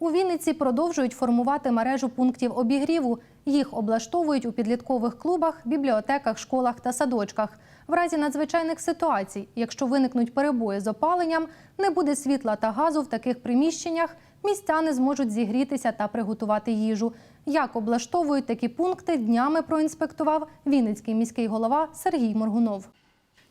У Вінниці продовжують формувати мережу пунктів обігріву. Їх облаштовують у підліткових клубах, бібліотеках, школах та садочках. В разі надзвичайних ситуацій, якщо виникнуть перебої з опаленням, не буде світла та газу в таких приміщеннях, містяни зможуть зігрітися та приготувати їжу. Як облаштовують такі пункти, днями проінспектував Вінницький міський голова Сергій Моргунов.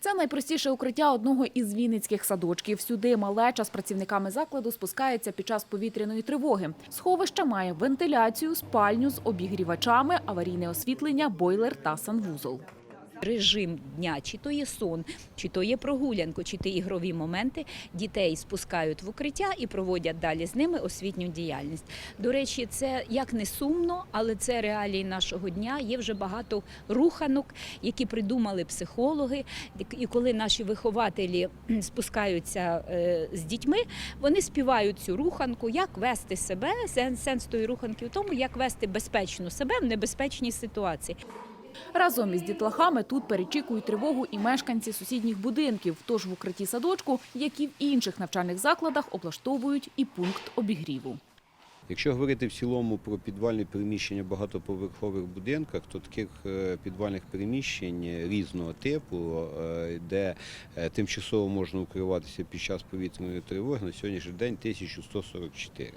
Це найпростіше укриття одного із вінницьких садочків. Сюди малеча з працівниками закладу спускається під час повітряної тривоги. Сховище має вентиляцію, спальню з обігрівачами, аварійне освітлення, бойлер та санвузол. Режим дня, чи то є сон, чи то є прогулянку, чи то ігрові моменти, дітей спускають в укриття і проводять далі з ними освітню діяльність. До речі, це як не сумно, але це реалії нашого дня. Є вже багато руханок, які придумали психологи. І коли наші вихователі спускаються е, з дітьми, вони співають цю руханку, як вести себе. Сенс, тої руханки в тому, як вести безпечно себе в небезпечній ситуації. Разом із дітлахами тут перечікують тривогу і мешканці сусідніх будинків. Тож в укритті садочку, як і в інших навчальних закладах, облаштовують і пункт обігріву. Якщо говорити в цілому про підвальні приміщення в багатоповерхових будинках, то таких е, підвальних приміщень різного типу, е, де е, тимчасово можна укриватися під час повітряної тривоги, на сьогоднішній день 1144.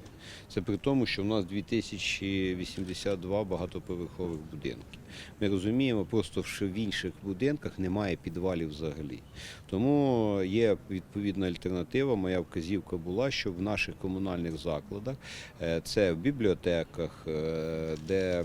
Це при тому, що в нас 2082 багатоповерхових будинки. Ми розуміємо, просто що в інших будинках немає підвалів взагалі. Тому є відповідна альтернатива. Моя вказівка була, щоб в наших комунальних закладах Це в бібліотеках, е, де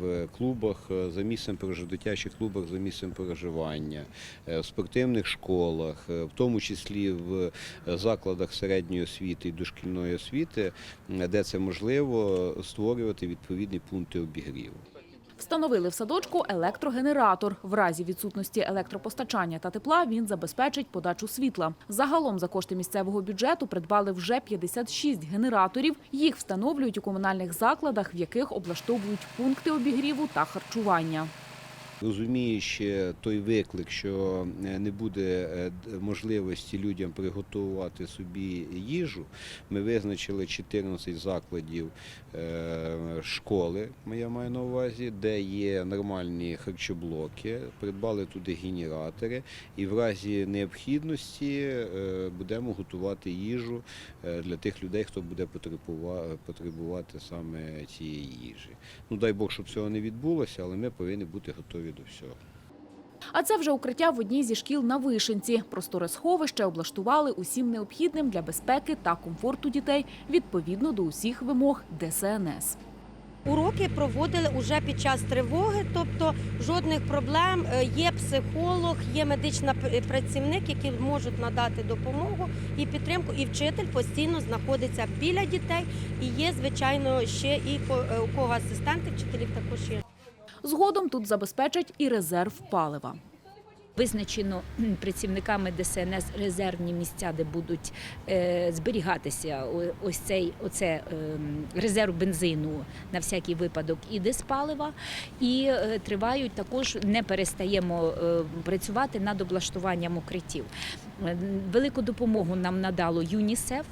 в клубах е, за місцем дитячих клубах за місцем проживання, е, в спортивних школах, в тому числі в закладах середньої освіти і дошкільної освіти, де це можливо, створювати відповідні пункти обігріву. Встановили в садочку електрогенератор. В разі відсутності електропостачання та тепла він забезпечить подачу світла. Загалом за кошти місцевого бюджету придбали вже 56 генераторів. Їх встановлюють у комунальних закладах, в яких облаштовують пункти обігріву та харчування. Розуміючи той виклик, що е, не буде е, можливості людям приготувати собі їжу, ми визначили 14 закладів е, школи, я маю на увазі, де є нормальні харчоблоки, придбали туди генератори, і в разі необхідності будемо готувати їжу для тих людей, хто буде потребувати саме цієї їжі. Ну дай Бог, щоб цього не відбулося, але ми повинні бути готові до всього. А це вже укриття в одній зі шкіл на Вишенці. Просторе сховище облаштували усім необхідним для безпеки та комфорту дітей відповідно до усіх вимог ДСНС. Уроки проводили уже під час тривоги, тобто жодних проблем. Е, Є психолог, є медична працівник, які можуть надати допомогу і підтримку. І вчитель постійно знаходиться біля дітей. І є, звичайно, ще і е, у кого асистенти вчителів також є. Згодом тут забезпечать і резерв палива. Визначено працівниками ДСНС резервні місця, де будуть е, зберігатися ось цей оце, ем, резерв бензину на всякий випадок і диспалива. І е, тривають також, не перестаємо е, працювати над облаштуванням укриттів. Велику допомогу нам надало ЮНІСЕФ.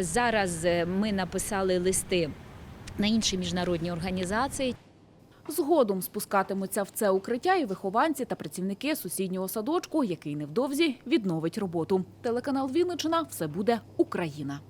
Зараз ми написали листи на інші міжнародні організації. Згодом спускатимуться в це укриття і вихованці та працівники сусіднього садочку, який невдовзі відновить роботу. Телеканал Вінничина – все буде Україна.